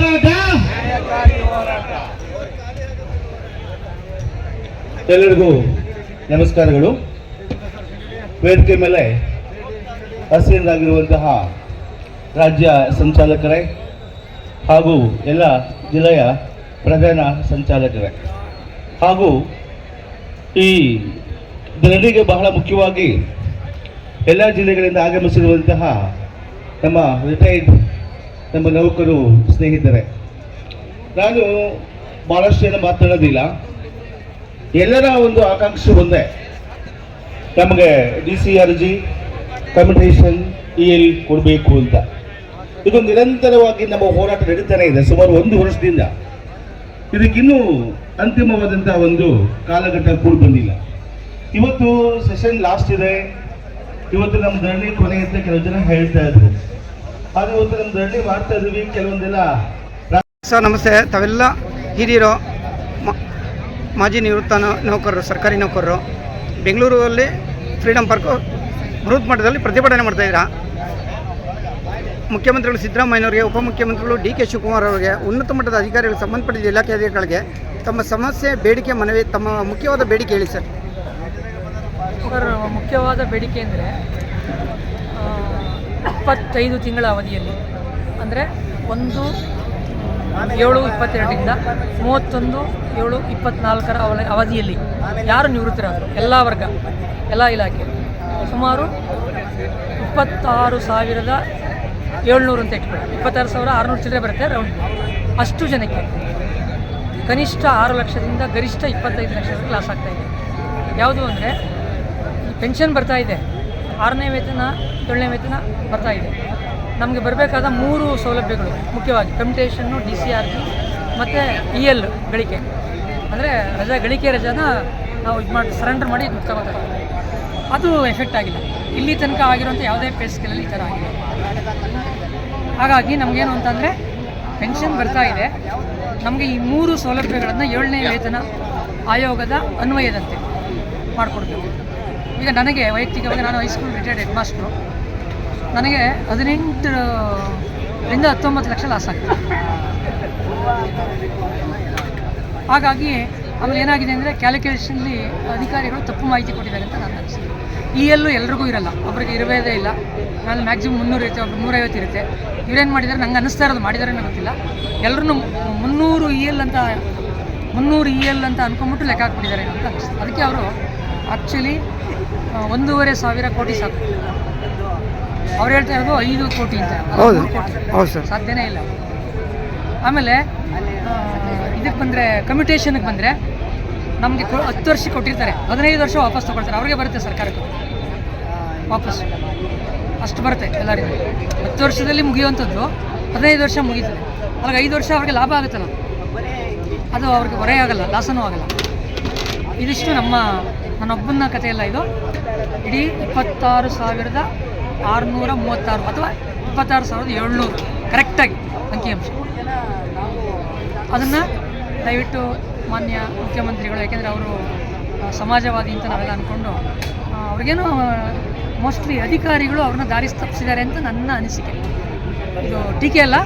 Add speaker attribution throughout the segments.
Speaker 1: ಹೋರಾಟ. ಎಲ್ಲರಿಗೂ ನಮಸ್ಕಾರಗಳು. ವೇದಿಕೆ ಮೇಲೆ ಹಸಿರಾಗಿರುವಂತಹ ರಾಜ್ಯ ಸಂಚಾಲಕರೇ ಹಾಗೂ ಎಲ್ಲ ಜಿಲ್ಲೆಯ ಪ್ರಧಾನ ಸಂಚಾಲಕರೇ. ಹಾಗೂ ಈ ಧರಣಿಗೆ ಬಹಳ ಮುಖ್ಯವಾಗಿ ಎಲ್ಲ ಜಿಲ್ಲೆಗಳಿಂದ ಆಗಮಿಸಿರುವಂತಹ ನಮ್ಮ ರಿಟೈರ್ಡ್ ನಮ್ಮ ನೌಕರು ಸ್ನೇಹಿತರೆ, ನಾನು ಭಾಳಷ್ಟು ಜನ ಮಾತಾಡೋದಿಲ್ಲ. ಎಲ್ಲರ ಒಂದು ಆಕಾಂಕ್ಷೆ ಒಂದೇ. ನಮಗೆ D C R G communication E L ಕೊಡಬೇಕು ಅಂತ. ಇದು ನಿರಂತರವಾಗಿ ನಮ್ಮ ಹೋರಾಟ ನಡೀತಾನೆ ಇದೆ, ಸುಮಾರು ಒಂದು ವರ್ಷದಿಂದ. ಇದಕ್ಕಿನ್ನೂ ಅಂತಿಮವಾದಂಥ ಒಂದು ಕಾಲಘಟ್ಟ ಕೂಡ ಬಂದಿಲ್ಲ. ಇವತ್ತು ಸೆಷನ್ ಲಾಸ್ಟ್ ಇದೆ. ಇವತ್ತು ನಮ್ಮ ಧರಣಿ ಕೊನೆ ಅಂತ ಕೆಲವು ಜನ ಹೇಳ್ತಾ ಇದ್ರು. ಆದ್ರೆ ಇವತ್ತು ನಮ್ಮ ಧರಣಿ ಮಾಡ್ತಾ ಇದೀವಿ ಕೆಲವೊಂದೆಲ್ಲ
Speaker 2: ಸರ್ ನಮಸ್ತೆ. ತಾವೆಲ್ಲ ಹಿರಿಯರು ಮ- ಮಾಜಿ ನಿವೃತ್ತ ನೌ- ನೌಕರರು ಸರ್ಕಾರಿ ನೌಕರರು ಬೆಂಗಳೂರಲ್ಲಿ ಫ್ರೀಡಂ ಪಾರ್ಕು ಬೃಹತ್ ಮಟ್ಟದಲ್ಲಿ ಪ್ರತಿಭಟನೆ ಮಾಡ್ತಾಯಿದ್ದೀರಾ ಮುಖ್ಯಮಂತ್ರಿಗಳು ಸಿದ್ದರಾಮಯ್ಯನವರಿಗೆ ಉಪಮುಖ್ಯಮಂತ್ರಿಗಳು ಡಿ ಕೆ ಶಿವಕುಮಾರ್ ಅವರಿಗೆ ಉನ್ನತ ಮಟ್ಟದ ಅಧಿಕಾರಿಗಳು ಸಂಬಂಧಪಟ್ಟಿದ ಇಲಾಖೆ ಅಧಿಕಾರಿಗಳಿಗೆ ತಮ್ಮ ಸಮಸ್ಯೆ ಬೇಡಿಕೆ ಮನವಿ ತಮ್ಮ ಮುಖ್ಯವಾದ ಬೇಡಿಕೆ ಹೇಳಿ ಸರ್.
Speaker 3: ಸರ್ ಮುಖ್ಯವಾದ ಬೇಡಿಕೆ ಅಂದರೆ ಇಪ್ಪತ್ತೈದು ತಿಂಗಳ ಅವಧಿಯಲ್ಲಿ. ಅಂದರೆ ಒಂದು ಏಳು ಇಪ್ಪತ್ತೆರಡರಿಂದ ಮೂವತ್ತೊಂದು ಏಳು ಇಪ್ಪತ್ತ್ನಾಲ್ಕರ ಅವಧಿಯಲ್ಲಿ. ಯಾರು ನಿವೃತ್ತರಾದರು? ಎಲ್ಲ ವರ್ಗ, ಎಲ್ಲ ಇಲಾಖೆ. ಸುಮಾರು ಇಪ್ಪತ್ತಾರು ಸಾವಿರದ ಏಳ್ನೂರು ಅಂತ ಇಟ್ಕೊಳ್ಳಿ. ಇಪ್ಪತ್ತಾರು ಸಾವಿರ ಆರುನೂರು ಚಿಲ್ಲರೆ ಬರುತ್ತೆ ರೌಂಡ್ ಅಷ್ಟು ಜನಕ್ಕೆ ಕನಿಷ್ಠ ಆರು ಲಕ್ಷದಿಂದ ಗರಿಷ್ಠ ಇಪ್ಪತ್ತೈದು ಲಕ್ಷದ ಲಾಸ್ ಆಗ್ತಾಯಿದೆ ಯಾವುದು ಅಂದರೆ ಪೆನ್ಷನ್ ಬರ್ತಾ ಇದೆ. ಆರನೇ ವೇತನ, ಏಳನೇ ವೇತನ ಬರ್ತಾ ಇದೆ. ನಮಗೆ ಬರಬೇಕಾದ ಮೂರು ಸೌಲಭ್ಯಗಳು, ಮುಖ್ಯವಾಗಿ ಕಮ್ಯುಟೇಷನ್ನು ಡಿ ಸಿ ಆರ್ ಜಿ ಮತ್ತು ಇ ಎಲ್ ಗಳಿಕೆ. ಅಂದರೆ ರಜಾ, ಗಳಿಕೆ ರಜಾನ ನಾವು ಇದು ಮಾಡಿ ಸರೆಂಡರ್ ಮಾಡಿ ದುಡ್ಡು ತಗೋತಾರೆ ಅದು ಎಫೆಕ್ಟ್ ಆಗಿಲ್ಲ. ಇಲ್ಲಿ ತನಕ ಆಗಿರುವಂಥ ಯಾವುದೇ ಪೇ ಈ ಥರ ಆಗಿಲ್ಲ. ಹಾಗಾಗಿ ನಮಗೇನು ಅಂತಂದರೆ ಪೆನ್ಷನ್ ಬರ್ತಾ ಇದೆ. ನಮಗೆ ಈ ಮೂರು ಸೌಲಭ್ಯಗಳನ್ನು ಏಳನೇ ವೇತನ ಆಯೋಗದ ಅನ್ವಯದಂತೆ ಮಾಡಿಕೊಡ್ಬೇಕು. ಈಗ ನನಗೆ ವೈಯಕ್ತಿಕವಾಗಿ ನಾನು ಹೈಸ್ಕೂಲ್ ರಿಟೈರ್ಡ್ ಹೆಡ್ ಮಾಸ್ಟ್ರು ನನಗೆ ಹದಿನೆಂಟರಿಂದ ಹತ್ತೊಂಬತ್ತು ಲಕ್ಷ ಲಾಸ್ ಆಗ್ತದೆ ಹಾಗಾಗಿ ಆಮೇಲೆ ಏನಾಗಿದೆ ಅಂದರೆ ಕ್ಯಾಲ್ಕುಲೇಷನ್ಲಿ ಅಧಿಕಾರಿಗಳು ತಪ್ಪು ಮಾಹಿತಿ ಕೊಟ್ಟಿದ್ದಾರೆ ಅಂತ ನಾನು ಅನಿಸಿದೆ ಈ ಎಲ್ಲೂ ಎಲ್ರಿಗೂ ಇರಲ್ಲ. ಒಬ್ರಿಗೆ ಇರಬೇದೇ ಇಲ್ಲ. ಆಮೇಲೆ ಮ್ಯಾಕ್ಸಿಮಮ್ ಮುನ್ನೂರು ಇರುತ್ತೆ ಒಬ್ರು ನೂರೈವತ್ತು ಇರುತ್ತೆ. ಇವ್ರೇನು ಮಾಡಿದ್ದಾರೆ? ನಂಗೆ ಅನಿಸ್ತಾ ಇರೋದು ಮಾಡಿದ್ದಾರೆ ಗೊತ್ತಿಲ್ಲ. ಎಲ್ಲರೂ ಮುನ್ನೂರು ಇ ಎಲ್ ಅಂತ, ಮುನ್ನೂರು ಇ ಎಲ್ ಅಂತ ಅನ್ಕೊಂಬಿಟ್ಟು ಲೆಕ್ಕ ಹಾಕ್ಬಿಟ್ಟಿದ್ದಾರೆ ಅಂತ ಅನಿಸ್ತು ಅದಕ್ಕೆ ಅವರು ಆ್ಯಕ್ಚುಲಿ ಒಂದೂವರೆ ಸಾವಿರ ಕೋಟಿ ಸಾಕು. ಅವ್ರು ಹೇಳ್ತಾ ಇರೋದು ಐದು ಕೋಟಿ ಅಂತ.
Speaker 2: ಹೌದು. ಹೌದು ಸರ್.
Speaker 3: ಸಾಧ್ಯನೇ ಇಲ್ಲ. ಆಮೇಲೆ ಇದಕ್ಕೆ ಬಂದರೆ ಕಮ್ಯುಟೇಷನ್ಗೆ ಬಂದರೆ ನಮಗೆ ಹತ್ತು ವರ್ಷ ಕೊಟ್ಟಿರ್ತಾರೆ. ಹದಿನೈದು ವರ್ಷ ವಾಪಸ್ ತೊಗೊಳ್ತಾರೆ. ಅವ್ರಿಗೆ ಬರುತ್ತೆ ಸರ್ಕಾರಕ್ಕೆ. ವಾಪಸ್. ಅಷ್ಟು ಬರುತ್ತೆ ಎಲ್ಲರಿಗೂ. ಹತ್ತು ವರ್ಷದಲ್ಲಿ ಮುಗಿಯುವಂಥದ್ದು ಹದಿನೈದು ವರ್ಷ ಮುಗೀತದೆ. ಅವಾಗ ಐದು ವರ್ಷ ಅವ್ರಿಗೆ ಲಾಭ ಆಗುತ್ತಲ್ಲ. ಅದು ಅವ್ರಿಗೆ ಹೊರೆ ಆಗಲ್ಲ ಲಾಸನೂ ಆಗಲ್ಲ. ಇದಿಷ್ಟು ನಮ್ಮ ನನ್ನೊಬ್ಬನ ಕಥೆಯಲ್ಲ ಇದು. ಇಡೀ ಇಪ್ಪತ್ತಾರು ಸಾವಿರದ ಆರುನೂರ ಮೂವತ್ತಾರು ಅಥವಾ ಇಪ್ಪತ್ತಾರು ಸಾವಿರದ ಏಳ್ನೂರು. ಕರೆಕ್ಟಾಗಿ ಅಂಕಿಅಂಶ ಅದನ್ನು ದಯವಿಟ್ಟು ಮಾನ್ಯ ಮುಖ್ಯಮಂತ್ರಿಗಳು, ಯಾಕೆಂದರೆ ಅವರು ಸಮಾಜವಾದಿ ಅಂತ ನಾವೆಲ್ಲ ಅಂದ್ಕೊಂಡು ಅವ್ರಿಗೇನು ಮೋಸ್ಟ್ಲಿ ಅಧಿಕಾರಿಗಳು ಅವ್ರನ್ನ ದಾರಿ ತಪ್ಪಿಸಿದ್ದಾರೆ ಅಂತ ನನ್ನ ಅನಿಸಿಕೆ. ಇದು ಟೀಕೆ ಅಲ್ಲ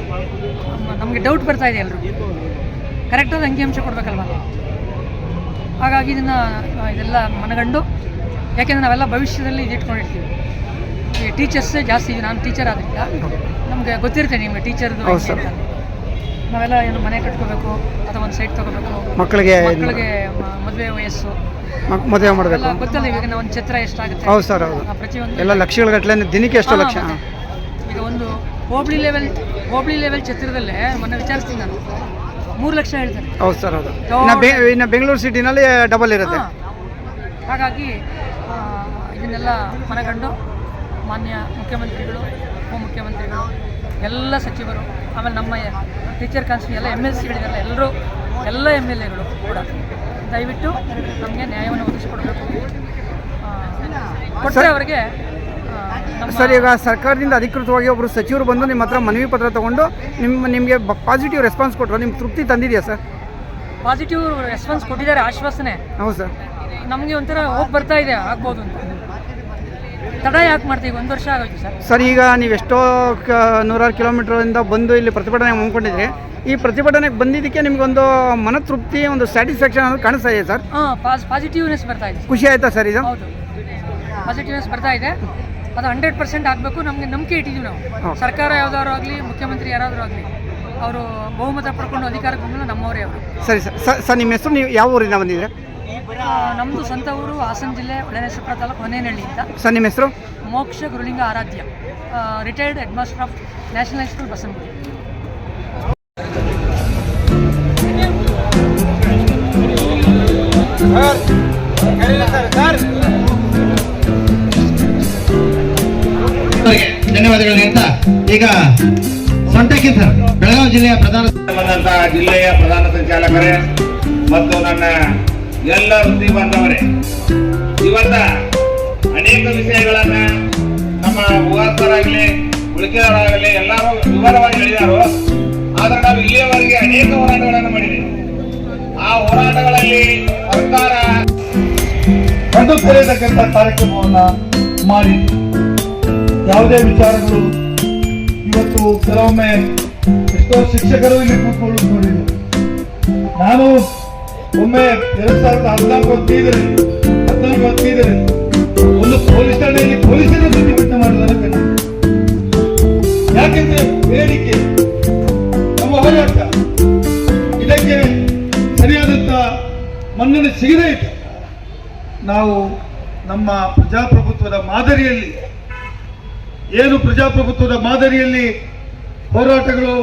Speaker 3: ನಮಗೆ ಡೌಟ್ ಬರ್ತಾ ಇದೆ ಎಲ್ಲರೂ ಕರೆಕ್ಟಾದ ಅಂಕಿಅಂಶ ಕೊಡಬೇಕಲ್ವ? ಹಾಗಾಗಿ ಇದನ್ನು ಇದೆಲ್ಲ ಮನಗಂಡು ಯಾಕೆಂದರೆ ನಾವೆಲ್ಲ ಭವಿಷ್ಯದಲ್ಲಿ ಇದು ಇಟ್ಕೊಂಡಿರ್ತೀವಿ. ಈ ಟೀಚರ್ಸೇ ಜಾಸ್ತಿ ಇದೆ. ನಾನು ಟೀಚರ್ ಆದ್ದರಿಂದ ನಮಗೆ ಗೊತ್ತಿರುತ್ತೆ ನಿಮಗೆ ಟೀಚರ್ದು. ನಾವೆಲ್ಲ ಏನು ಮನೆ ಕಟ್ಕೋಬೇಕು ಅಥವಾ ಒಂದು ಸೈಟ್ ತಗೋಬೇಕು.
Speaker 2: ಮಕ್ಕಳಿಗೆ
Speaker 3: ಮಕ್ಕಳಿಗೆ ಮದುವೆ ವಯಸ್ಸು.
Speaker 2: ಮದುವೆ ಮಾಡಬೇಕು.
Speaker 3: ಗೊತ್ತಲ್ಲ ಇವಾಗ ನಾವು ಒಂದು ಛತ್ರ ಎಷ್ಟಾಗುತ್ತೆ.
Speaker 2: ಹೌದು ಸರ್ ಹೌದು.
Speaker 3: ಪ್ರತಿಯೊಂದು
Speaker 2: ಎಲ್ಲ ಲಕ್ಷಗಳ ಗಟ್ಟಲೆ ದಿನಕ್ಕೆ ಎಷ್ಟು ಲಕ್ಷ.
Speaker 3: ಈಗ ಒಂದು ಹೋಬಳಿ ಲೆವೆಲ್ ಹೋಬಳಿ ಲೆವೆಲ್ ಛತ್ರದಲ್ಲೇ ಮೊನ್ನೆ ವಿಚಾರಿಸ್ತೀನಿ ನಾನು. ಮೂರು ಲಕ್ಷ ಹೇಳ್ತಾರೆ.
Speaker 2: ಹೌದು ಸರ್ ಹೌದು. ಇನ್ನು ಬೆ ಇನ್ನು ಬೆಂಗಳೂರು ಸಿಟಿನಲ್ಲಿ ಡಬಲ್ ಇರುತ್ತೆ.
Speaker 3: ಹಾಗಾಗಿ ಇದನ್ನೆಲ್ಲ ಮನಗಂಡು ಮಾನ್ಯ ಮುಖ್ಯಮಂತ್ರಿಗಳು ಉಪಮುಖ್ಯಮಂತ್ರಿಗಳು ಎಲ್ಲ ಸಚಿವರು ಆಮೇಲೆ ನಮ್ಮ ಟೀಚರ್ ಕಾನ್ಸ್ಟಿ ಎಲ್ಲ ಎಂ ಎಲ್ ಸಿಗಳಿದೆಲ್ಲ ಎಲ್ಲರೂ ಎಲ್ಲ ಎಂ ಎಲ್ ಎಗಳು ಕೂಡ ದಯವಿಟ್ಟು ನಮಗೆ ನ್ಯಾಯವನ್ನು ಒದಗಿಸ್ಕೊಡ್ಬೇಕು. ಕೊಟ್ಟರೆ ಅವರಿಗೆ
Speaker 2: ಸರ್ ಈಗ ಸರ್ಕಾರದಿಂದ ಅಧಿಕೃತವಾಗಿ ಒಬ್ಬರು ಸಚಿವರು ಬಂದು ನಿಮ್ಮ ಹತ್ರ ಮನವಿ ಪತ್ರ ತಗೊಂಡು ನಿಮ್ಮ ನಿಮಗೆ ಪಾಸಿಟಿವ್ ರೆಸ್ಪಾನ್ಸ್ ಕೊಟ್ಟರು ನಿಮ್ಗೆ ತೃಪ್ತಿ ತಂದಿದೆಯಾ ಸರ್?
Speaker 3: ಪಾಸಿಟಿವ್ ರೆಸ್ಪಾನ್ಸ್ ಕೊಟ್ಟಿದ್ದಾರೆ ಆಶ್ವಾಸನೆ.
Speaker 2: ಹೌದು ಸರ್.
Speaker 3: ನಮಗೆ ಒಂಥರ ಹೋಗಿ ಬರ್ತಾ ಇದೆ ಆಗ್ಬೋದು ಅಂತ. ತಡ ಯಾಕೆ ಮಾಡ್ತೀವಿ? ಒಂದು ವರ್ಷ ಆಗೋಯ್ತು ಸರ್.
Speaker 2: ಸರ್ ಈಗ ನೀವು ಎಷ್ಟೋ ಕ ನೂರಾರು ಕಿಲೋಮೀಟ್ರಿಂದ ಬಂದು ಇಲ್ಲಿ ಪ್ರತಿಭಟನೆ ಹಮ್ಮಿಕೊಂಡಿದ್ರಿ ಈ ಪ್ರತಿಭಟನೆಗೆ ಬಂದಿದ್ದಕ್ಕೆ ನಿಮಗೊಂದು ಮನತೃಪ್ತಿ ಒಂದು ಸ್ಯಾಟಿಸ್ಫ್ಯಾಕ್ಷನ್ ಅನ್ನೋದು ಕಾಣಿಸ್ತಾ ಇದೆ ಸರ್.
Speaker 3: ಹಾಂ ಪಾಸಿಟಿವ್ನೆಸ್ ಬರ್ತಾ ಇದೆ.
Speaker 2: ಖುಷಿ ಆಯ್ತಾ ಸರ್ ಇದು?
Speaker 3: ಹೌದು. ಪಾಸಿಟಿವ್ನೆಸ್ ಬರ್ತಾ ಇದೆ. ಅದು ಹಂಡ್ರೆಡ್ ಪರ್ಸೆಂಟ್ ಆಗಬೇಕು ನಮಗೆ ನಂಬಿಕೆ ಇಟ್ಟಿದ್ದೀವಿ ನಾವು. ಸರ್ಕಾರ ಯಾವ್ದಾದ್ರು ಆಗಲಿ ಮುಖ್ಯಮಂತ್ರಿ ಯಾರಾದರೂ ಆಗಲಿ ಅವರು ಬಹುಮತ ಪಡ್ಕೊಂಡು ಅಧಿಕಾರಕ್ಕೆ ಬಂದ್ರೆ ನಮ್ಮವರೇ ಅವರು.
Speaker 2: ಸರಿ ಸರ್ ಸರ್ ನಿಮ್ಮ ಹೆಸರು ನೀವು ಯಾವ ಊರಿಂದ ಬಂದಿದ್ದೀರಾ?
Speaker 3: ನಮ್ಮದು ಸ್ವಂತ ಊರು ಹಾಸನ ಜಿಲ್ಲೆ ಒಳನೇಶ್ವರ ತಾಲೂಕು ಹೊನೇನಹಳ್ಳಿ ಅಂತ.
Speaker 2: ಸರ್ ನಿಮ್ಮ ಹೆಸರು?
Speaker 3: Moksha Guruling Aradhya. Retired head master of national high school Basavanagudi.
Speaker 4: ಧನ್ಯವಾದಗಳು ಅಂತ. ಈಗ ಸೊಂಟಕ್ಕೆ ಸರ್ ಬೆಳಗಾವಿ ಜಿಲ್ಲೆಯ ಪ್ರಧಾನ
Speaker 5: ಬಂದಂತ ಜಿಲ್ಲೆಯ ಪ್ರಧಾನ ಸಂಚಾಲಕರೇ ಮತ್ತು ನನ್ನ ಎಲ್ಲ ವೃತ್ತಿ ಬಾಂಧವರೇ ಇವತ್ತ ಅನೇಕ ವಿಷಯಗಳನ್ನ ನಮ್ಮ ಉಗಾಸ್ತರಾಗಲಿ ಉಳಿಕೆಯವರಾಗಲಿ ಎಲ್ಲರೂ ವಿವರವಾಗಿ ಹೇಳಿದಾರು. ಆದ್ರೆ ನಾವು ಇಲ್ಲಿಯವರೆಗೆ ಅನೇಕ ಹೋರಾಟಗಳನ್ನು ಮಾಡಿದ್ದೇವೆ ಆ ಹೋರಾಟಗಳಲ್ಲಿ ಸರ್ಕಾರ
Speaker 6: ಕಂಡುಕೊಳ್ಳತಕ್ಕಂಥ ಕಾರ್ಯಕ್ರಮವನ್ನ ಮಾಡಿ ಯಾವುದೇ ವಿಚಾರಗಳು ಇವತ್ತು ಕೆಲವೊಮ್ಮೆ ಎಷ್ಟೋ ಶಿಕ್ಷಕರು ಇಲ್ಲಿ ಕೂತ್ಕೊಳ್ಳೋದು ನೋಡಿದ್ದಾರೆ ನಾನು ಒಮ್ಮೆ ಎರಡ್ ಸಾವಿರದ ಹದಿನಾಲ್ಕು ಹದಿನೈದರಲ್ಲಿ ಹದಿನಾಲ್ಕು ಹದಿನೈದರಲ್ಲಿ ಒಂದು ಪೊಲೀಸ್ ಠಾಣೆಯಲ್ಲಿ ಪೊಲೀಸರ ಪ್ರತಿಭಟನೆ ಮಾಡಿದ್ದಾರೆ ಕಂಡಿದ್ದೆ ಯಾಕೆಂದ್ರೆ ಬೇಡಿಕೆ, ನಮ್ಮ ಹೋರಾಟ, ಇದಕ್ಕೆ ಸರಿಯಾದಂತ ಮನ್ನಣೆ ಸಿಗದೇ ಇತ್ತು ನಾವು ನಮ್ಮ ಪ್ರಜಾಪ್ರಭುತ್ವದ ಮಾದರಿಯಲ್ಲಿ ಏನು ಪ್ರಜಾಪ್ರಭುತ್ವದ ಮಾದರಿಯಲ್ಲಿ ಹೋರಾಟಗಳು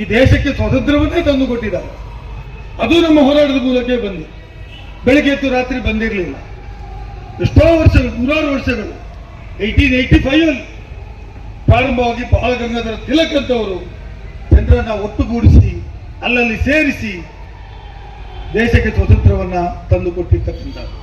Speaker 6: ಈ ದೇಶಕ್ಕೆ ಸ್ವಾತಂತ್ರ್ಯವನ್ನೇ ತಂದು ಕೊಟ್ಟಿದ್ದಾರೆ ಅದು ನಮ್ಮ ಹೋರಾಟದ ಮೂಲಕ ಬಂದಿ ಬೆಳಗ್ಗೆ ಎದ್ದು ರಾತ್ರಿ ಬಂದಿರಲಿಲ್ಲ. ಎಷ್ಟೋ ವರ್ಷಗಳು, ನೂರಾರು ವರ್ಷಗಳು ಏಯ್ಟೀನ್ ಏಯ್ಟಿ ಫೈವ್ ಅಲ್ಲಿ ಪ್ರಾರಂಭವಾಗಿ ಬಾಲಗಂಗಾಧರ ತಿಲಕ್ ಅಂತವರು ಜನರನ್ನ ಒಟ್ಟುಗೂಡಿಸಿ, ಅಲ್ಲಲ್ಲಿ ಸೇರಿಸಿ ದೇಶಕ್ಕೆ ಸ್ವಾತಂತ್ರ್ಯವನ್ನ ತಂದು ಕೊಟ್ಟಿರ್ತಕ್ಕಂಥದ್ದು